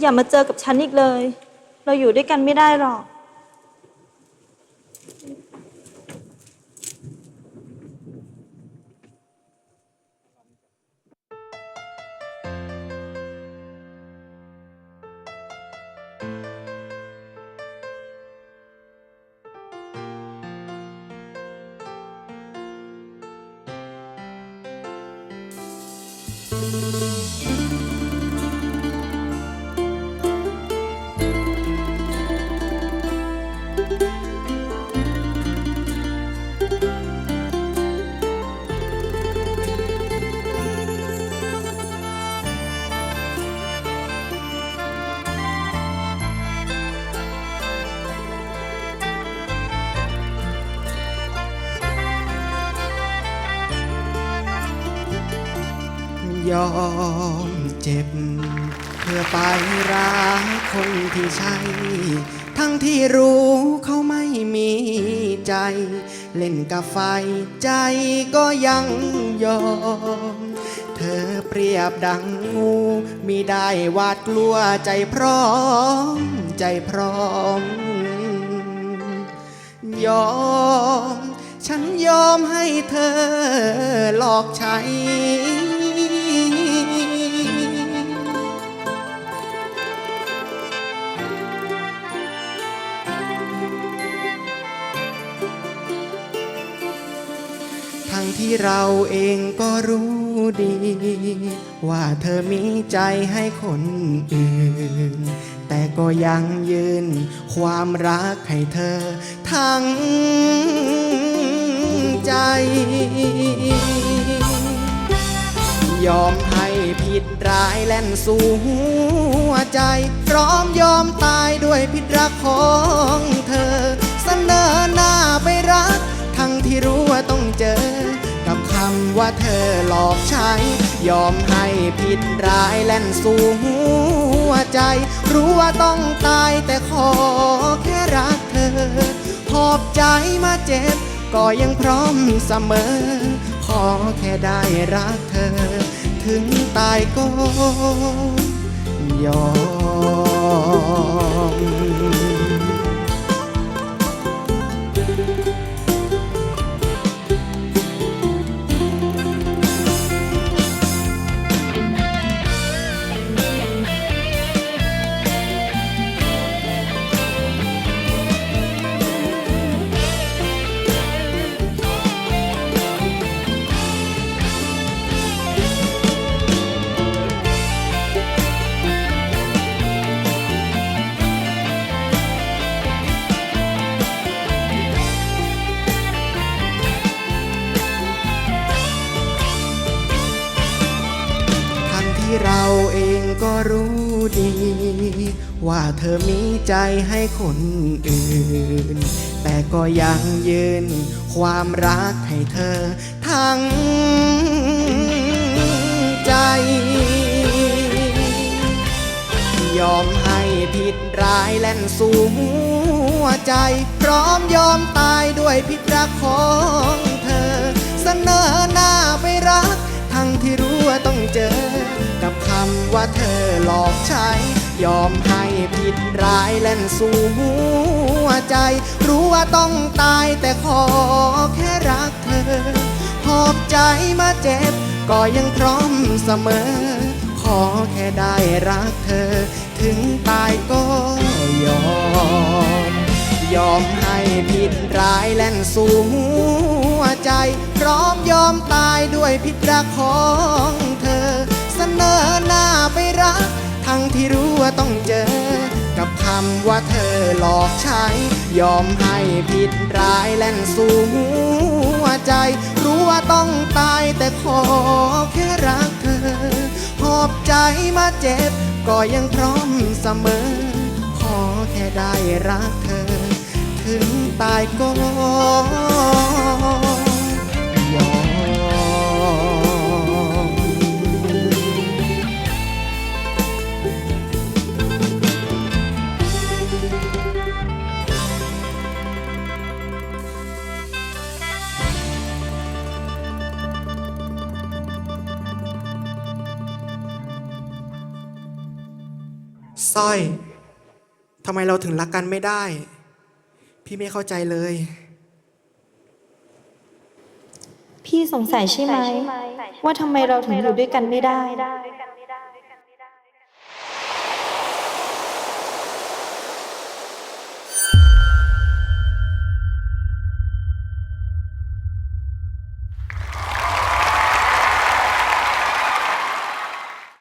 อย่ามาเจอกับฉันอีกเลย เราอยู่ด้วยกันไม่ได้หรอก ยอมเจ็บ เพื่อไปรักคนที่ใช่ ทั้งที่รู้เขาไม่มีใจ เล่นกับไฟใจก็ยังยอม เธอเปรียบดังงูมีได้วาดกลัวใจพร้อม ใจพร้อม ยอม ฉันยอมให้เธอหลอกใช้ ทั้งที่เราเองก็รู้ดี ว่าเธอมีใจให้คนอื่น แต่ก็ยังยืน ความรักให้เธอ ทั้งใจ ยอมให้ผิดร้ายแล่นสู่หัวใจ พร้อมยอมตายด้วยพิษรักของเธอ เสนอหน้าไป ว่าเธอหลอกใช้ ยอมให้ผิดร้ายแล่นสู่หัวใจ รู้ว่าต้องตายแต่ขอแค่รักเธอ หอบใจมาเจ็บ ก็ยังพร้อมเสมอ ขอแค่ได้รักเธอ ถึงตายก็ยอม ก็รู้ดี ว่าเธอมีใจให้คนอื่น แต่ก็ยังยืนความรักให้เธอทั้งใจ ยอมให้ผิดร้ายแล่นสู่หัวใจ พร้อมยอมตายด้วยพิษรักของเธอ เสนอหน้าไปรัก ทั้งที่รู้ว่าต้องเจอ กับคำว่าเธอหลอกใช้ ยอมให้ผิดร้ายแล่นสู่หัวใจ รู้ว่าต้องตายแต่ขอแค่รักเธอ หอบใจมาเจ็บ ก็ยังพร้อมเสมอ ขอแค่ได้รักเธอ ถึงตายก็ยอม ยอมให้ผิดร้ายแล่นสู่หัวใจ พร้อมยอมตายด้วยพิษรักของำว่าเธอหลอกใช้ ยอมให้ผิดร้ายแล่นสู่หัวใจ รู้ว่าต้องตายแต่ขอแค่รักเธอ หอบใจมาเจ็บ ก็ยังพร้อมเสมอ ขอแค่ได้รักเธอ ถึงตายก็ สร้อยทำไมเราถึงรักกันไม่ได้ พี่ไม่เข้าใจเลย พี่สงสัยใช่ไหม ว่าทำไมเราถึงอยู่ด้วยกันไม่ได้